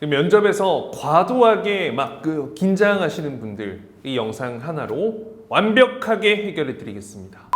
면접에서 과도하게 막 그 긴장하시는 분들 이 영상 하나로 완벽하게 해결해 드리겠습니다.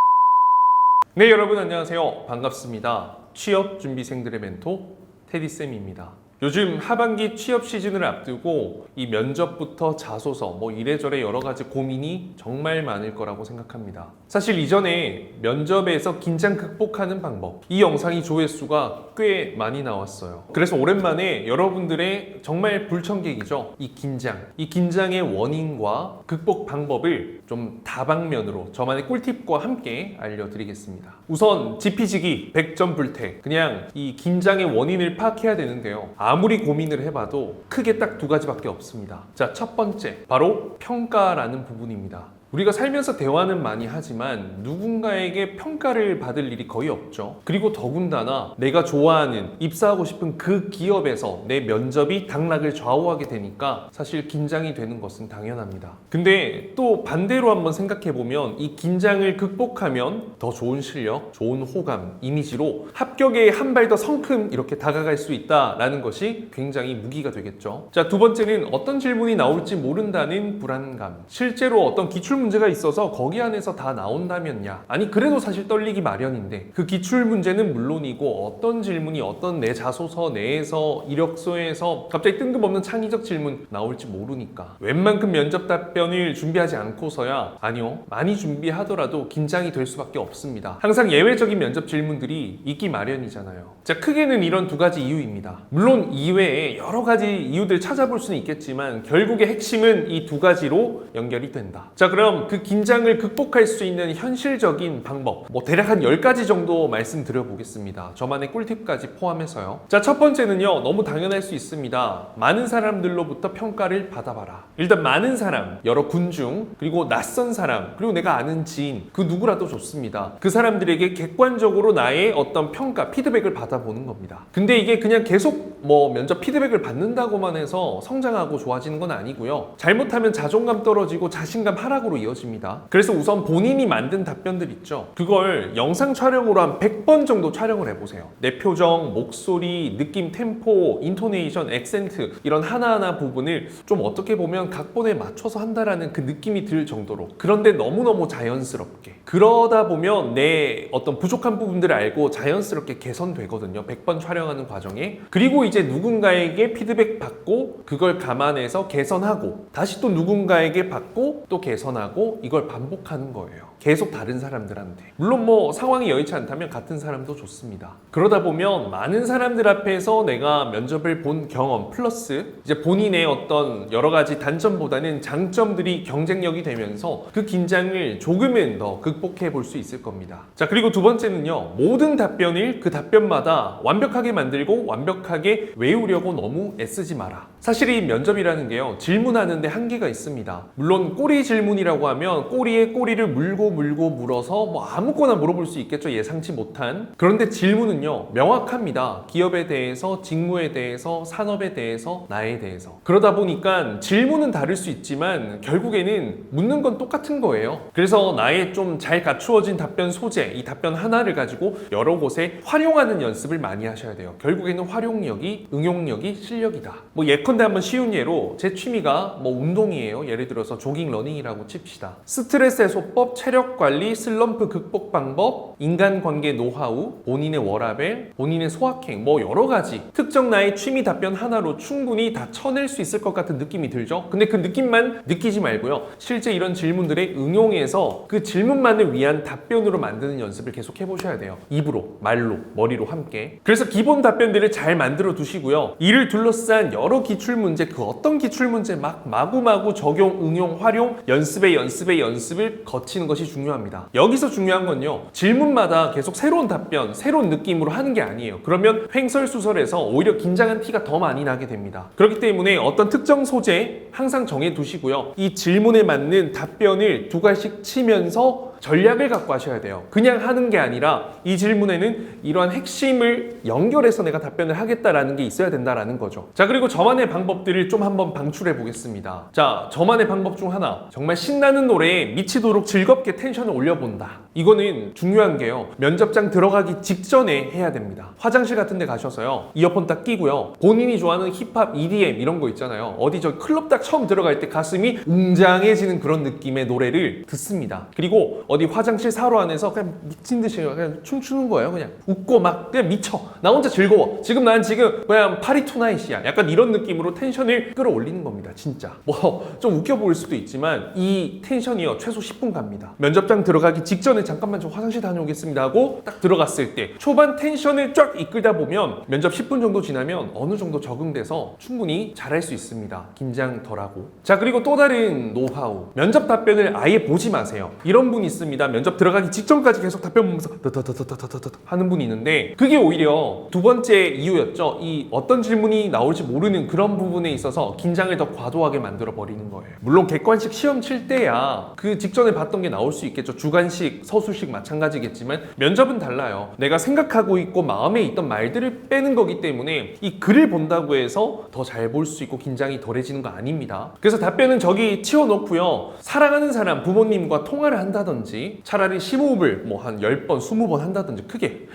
네, 여러분 안녕하세요. 반갑습니다. 취업 준비생들의 멘토 테디쌤입니다. 요즘 하반기 취업 시즌을 앞두고 이 면접부터 자소서 뭐 이래저래 여러 가지 고민이 정말 많을 거라고 생각합니다. 사실 이전에 면접에서 긴장 극복하는 방법 이 영상이 조회수가 꽤 많이 나왔어요. 그래서 오랜만에 여러분들의 정말 불청객이죠. 이 긴장, 이 긴장의 원인과 극복 방법을 좀 다방면으로 저만의 꿀팁과 함께 알려드리겠습니다. 우선 지피지기 100점 불태 그냥 이 긴장의 원인을 파악해야 되는데요. 아무리 고민을 해봐도 크게 딱 두 가지밖에 없습니다. 자, 첫 번째 바로 평가라는 부분입니다. 우리가 살면서 대화는 많이 하지만 누군가에게 평가를 받을 일이 거의 없죠. 그리고 더군다나 내가 좋아하는 입사하고 싶은 그 기업에서 내 면접이 당락을 좌우하게 되니까 사실 긴장이 되는 것은 당연합니다. 근데 또 반대로 한번 생각해 보면 이 긴장을 극복하면 더 좋은 실력, 좋은 호감, 이미지로 합격에 한 발 더 성큼 이렇게 다가갈 수 있다라는 것이 굉장히 무기가 되겠죠. 자, 두 번째는 어떤 질문이 나올지 모른다는 불안감. 실제로 어떤 기출 문제가 있어서 거기 안에서 다 나온다면야. 아니 그래도 사실 떨리기 마련인데 그 기출 문제는 물론이고 어떤 질문이 어떤 내 자소서 내에서 이력서에서 갑자기 뜬금없는 창의적 질문 나올지 모르니까 웬만큼 면접 답변을 준비하지 않고서야 아니요 많이 준비하더라도 긴장이 될 수밖에 없습니다. 항상 예외적인 면접 질문들이 있기 마련이잖아요. 자 크게는 이런 두 가지 이유입니다. 물론 이외에 여러 가지 이유들 찾아볼 수는 있겠지만 결국의 핵심은 이 두 가지로 연결이 된다. 자 그럼 그 긴장을 극복할 수 있는 현실적인 방법 뭐 대략 한 10가지 정도 말씀드려 보겠습니다. 저만의 꿀팁까지 포함해서요. 자 첫 번째는요 너무 당연할 수 있습니다. 많은 사람들로부터 평가를 받아봐라. 일단 많은 사람 여러 군중 그리고 낯선 사람 그리고 내가 아는 지인 그 누구라도 좋습니다. 그 사람들에게 객관적으로 나의 어떤 평가 피드백을 받아보는 겁니다. 근데 이게 그냥 계속 뭐 면접 피드백을 받는다고만 해서 성장하고 좋아지는 건 아니고요. 잘못하면 자존감 떨어지고 자신감 하락으로 이어집니다. 그래서 우선 본인이 만든 답변들 있죠. 그걸 영상 촬영으로 한 100번 정도 촬영을 해보세요. 내 표정, 목소리, 느낌, 템포, 인토네이션, 액센트 이런 하나하나 부분을 좀 어떻게 보면 각본에 맞춰서 한다라는 그 느낌이 들 정도로 그런데 너무너무 자연스럽게 그러다 보면 내 어떤 부족한 부분들을 알고 자연스럽게 개선되거든요. 100번 촬영하는 과정에 그리고 이제 누군가에게 피드백 받고 그걸 감안해서 개선하고 다시 또 누군가에게 받고 또 개선하고 이걸 반복하는 거예요. 계속 다른 사람들한테. 물론 뭐 상황이 여의치 않다면 같은 사람도 좋습니다. 그러다 보면 많은 사람들 앞에서 내가 면접을 본 경험 플러스 이제 본인의 어떤 여러 가지 단점보다는 장점들이 경쟁력이 되면서 그 긴장을 조금은 더 극복해 볼 수 있을 겁니다. 자, 그리고 두 번째는요. 모든 답변을 그 답변마다 완벽하게 만들고 완벽하게 외우려고 너무 애쓰지 마라. 사실 이 면접이라는 게요. 질문하는데 한계가 있습니다. 물론 꼬리 질문이라고 하면 꼬리에 꼬리를 물고 물고 물어서 뭐 아무거나 물어볼 수 있겠죠. 예상치 못한. 그런데 질문은요. 명확합니다. 기업에 대해서, 직무에 대해서, 산업에 대해서, 나에 대해서. 그러다 보니까 질문은 다를 수 있지만 결국에는 묻는 건 똑같은 거예요. 그래서 나의 좀 잘 갖추어진 답변 소재, 이 답변 하나를 가지고 여러 곳에 활용하는 연습을 많이 하셔야 돼요. 결국에는 활용력이, 응용력이 실력이다. 뭐 예컨대 한번 쉬운 예로 제 취미가 뭐 운동이에요. 예를 들어서 조깅 러닝이라고 칩 시다. 스트레스 해소법, 체력 관리, 슬럼프 극복 방법, 인간관계 노하우, 본인의 워라벨, 본인의 소확행, 뭐 여러 가지 특정 나의 취미 답변 하나로 충분히 다 쳐낼 수 있을 것 같은 느낌이 들죠. 근데 그 느낌만 느끼지 말고요. 실제 이런 질문들에 응용해서 그 질문만을 위한 답변으로 만드는 연습을 계속 해보셔야 돼요. 입으로, 말로, 머리로 함께. 그래서 기본 답변들을 잘 만들어 두시고요. 이를 둘러싼 여러 기출 문제, 그 어떤 기출 문제 막 마구마구 적용, 응용, 활용, 연습에 연습에 연습을 거치는 것이 중요합니다. 여기서 중요한 건요. 질문마다 계속 새로운 답변, 새로운 느낌으로 하는 게 아니에요. 그러면 횡설수설해서 오히려 긴장한 티가 더 많이 나게 됩니다. 그렇기 때문에 어떤 특정 소재 항상 정해 두시고요. 이 질문에 맞는 답변을 두 가지씩 치면서 전략을 갖고 하셔야 돼요. 그냥 하는 게 아니라 이 질문에는 이러한 핵심을 연결해서 내가 답변을 하겠다라는 게 있어야 된다라는 거죠. 자, 그리고 저만의 방법들을 좀 한번 방출해 보겠습니다. 자, 저만의 방법 중 하나. 정말 신나는 노래에 미치도록 즐겁게 텐션을 올려본다. 이거는 중요한 게요. 면접장 들어가기 직전에 해야 됩니다. 화장실 같은 데 가셔서요. 이어폰 딱 끼고요. 본인이 좋아하는 힙합, EDM 이런 거 있잖아요. 어디 저 클럽 딱 처음 들어갈 때 가슴이 웅장해지는 그런 느낌의 노래를 듣습니다. 그리고 어디 화장실 사로 안에서 그냥 미친 듯이 그냥 춤추는 거예요. 그냥 웃고 막 그냥 미쳐. 나 혼자 즐거워. 지금 난 지금 그냥 파리 투나잇이야. 약간 이런 느낌으로 텐션을 끌어올리는 겁니다. 진짜. 뭐 좀 웃겨 보일 수도 있지만 이 텐션이요 최소 10분 갑니다. 면접장 들어가기 직전 에 잠깐만 저 화장실 다녀오겠습니다 하고 딱 들어갔을 때 초반 텐션을 쫙 이끌다 보면 면접 10분 정도 지나면 어느 정도 적응돼서 충분히 잘할 수 있습니다. 긴장 덜하고. 자 그리고 또 다른 노하우. 면접 답변을 아예 보지 마세요. 이런 분이 있습니다. 면접 들어가기 직전까지 계속 답변 보면서 더더더더더더더 하는 분이 있는데 그게 오히려 두 번째 이유였죠. 이 어떤 질문이 나올지 모르는 그런 부분에 있어서 긴장을 더 과도하게 만들어 버리는 거예요. 물론 객관식 시험 칠 때야 그 직전에 봤던 게 나올 수 있겠죠. 주관식, 서술식 마찬가지겠지만 면접은 달라요. 내가 생각하고 있고 마음에 있던 말들을 빼는 거기 때문에 이 글을 본다고 해서 더 잘 볼 수 있고 긴장이 덜해지는 거 아닙니다. 그래서 답변은 저기 치워놓고요. 사랑하는 사람, 부모님과 통화를 한다든지 차라리 심호흡을 뭐 한 10번, 20번 한다든지 크게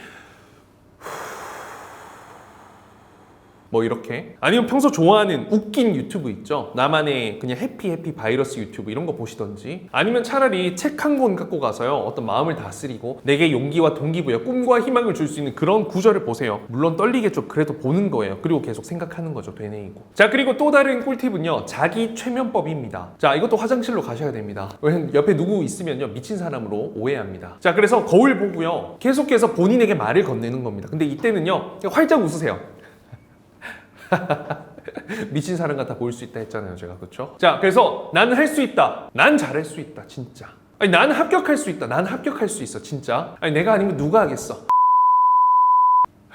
뭐 이렇게? 아니면 평소 좋아하는 웃긴 유튜브 있죠? 나만의 그냥 해피 해피 바이러스 유튜브 이런 거 보시던지. 아니면 차라리 책 한 권 갖고 가서요. 어떤 마음을 다스리고 내게 용기와 동기부여 꿈과 희망을 줄 수 있는 그런 구절을 보세요. 물론 떨리겠죠 그래도 보는 거예요. 그리고 계속 생각하는 거죠 되뇌이고. 자 그리고 또 다른 꿀팁은요. 자기 최면법입니다. 자 이것도 화장실로 가셔야 됩니다. 왜냐면 옆에 누구 있으면요. 미친 사람으로 오해합니다. 자 그래서 거울 보고요. 계속해서 본인에게 말을 건네는 겁니다. 근데 이때는요. 활짝 웃으세요 미친 사람 같아 보일 수 있다 했잖아요, 제가 그렇죠? 자, 그래서 나는 할 수 있다. 난 잘할 수 있다, 진짜. 아니, 나는 합격할 수 있다. 난 합격할 수 있어, 진짜. 아니, 내가 아니면 누가 하겠어?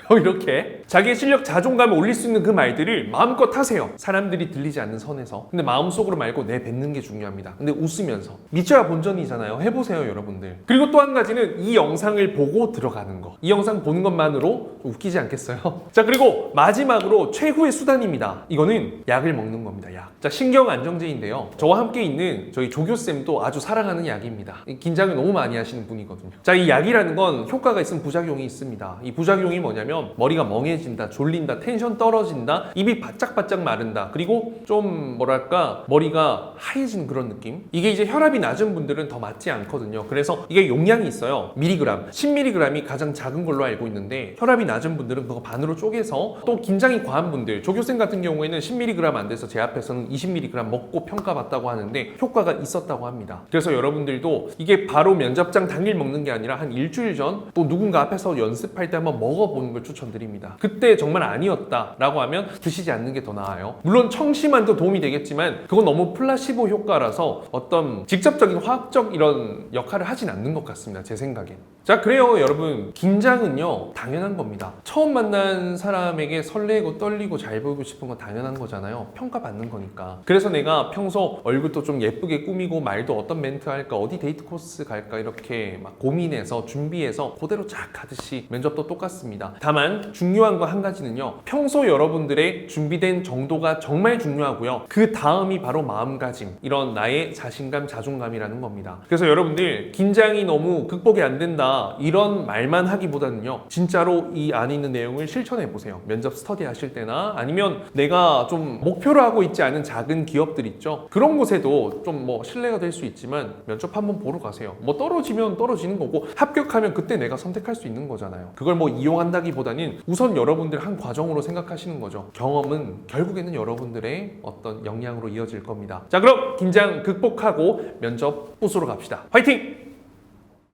이렇게 자기의 실력 자존감을 올릴 수 있는 그 말들을 마음껏 하세요. 사람들이 들리지 않는 선에서. 근데 마음속으로 말고 내뱉는 게 중요합니다. 근데 웃으면서. 미쳐야 본전이잖아요. 해보세요, 여러분들. 그리고 또 한 가지는 이 영상을 보고 들어가는 거. 이 영상 보는 것만으로 좀 웃기지 않겠어요? 자, 그리고 마지막으로 최후의 수단입니다. 이거는 약을 먹는 겁니다, 약. 자, 신경 안정제인데요. 저와 함께 있는 저희 조교쌤도 아주 사랑하는 약입니다. 이 긴장을 너무 많이 하시는 분이거든요. 자, 이 약이라는 건 효과가 있으면 부작용이 있습니다. 이 부작용이 뭐냐면 머리가 멍해진다, 졸린다, 텐션 떨어진다, 입이 바짝바짝 마른다. 그리고 좀 뭐랄까 머리가 하얘지는 그런 느낌. 이게 이제 혈압이 낮은 분들은 더 맞지 않거든요. 그래서 이게 용량이 있어요. 미리그램, 10mg이 가장 작은 걸로 알고 있는데 혈압이 낮은 분들은 그거 반으로 쪼개서 또 긴장이 과한 분들, 조교생 같은 경우에는 10mg 안 돼서 제 앞에서는 20mg 먹고 평가받다고 하는데 효과가 있었다고 합니다. 그래서 여러분들도 이게 바로 면접장 당일 먹는 게 아니라 한 일주일 전 또 누군가 앞에서 연습할 때 한번 먹어보는 걸 추천드립니다. 그때 정말 아니었다라고 하면 드시지 않는 게 더 나아요. 물론 청심환도 도움이 되겠지만 그건 너무 플라시보 효과라서 어떤 직접적인 화학적 이런 역할을 하진 않는 것 같습니다. 제 생각엔. 자, 그래요, 여러분. 긴장은요, 당연한 겁니다. 처음 만난 사람에게 설레고 떨리고 잘 보이고 싶은 건 당연한 거잖아요. 평가받는 거니까. 그래서 내가 평소 얼굴도 좀 예쁘게 꾸미고 말도 어떤 멘트 할까, 어디 데이트 코스 갈까, 이렇게 막 고민해서 준비해서 그대로 쫙 가듯이 면접도 똑같습니다. 다만, 중요한 거 한 가지는요, 평소 여러분들의 준비된 정도가 정말 중요하고요. 그 다음이 바로 마음가짐, 이런 나의 자신감, 자존감이라는 겁니다. 그래서 여러분들, 긴장이 너무 극복이 안 된다, 이런 말만 하기보다는요, 진짜로 이 안에 있는 내용을 실천해 보세요. 면접 스터디 하실 때나 아니면 내가 좀 목표로 하고 있지 않은 작은 기업들 있죠. 그런 곳에도 좀 뭐 신뢰가 될 수 있지만 면접 한번 보러 가세요. 뭐 떨어지면 떨어지는 거고 합격하면 그때 내가 선택할 수 있는 거잖아요. 그걸 뭐 이용한다기보다 는 우선 여러분들 한 과정으로 생각하시는 거죠. 경험은 결국에는 여러분들의 어떤 역량으로 이어질 겁니다. 자, 그럼 긴장 극복하고 면접 부수로 갑시다. 화이팅!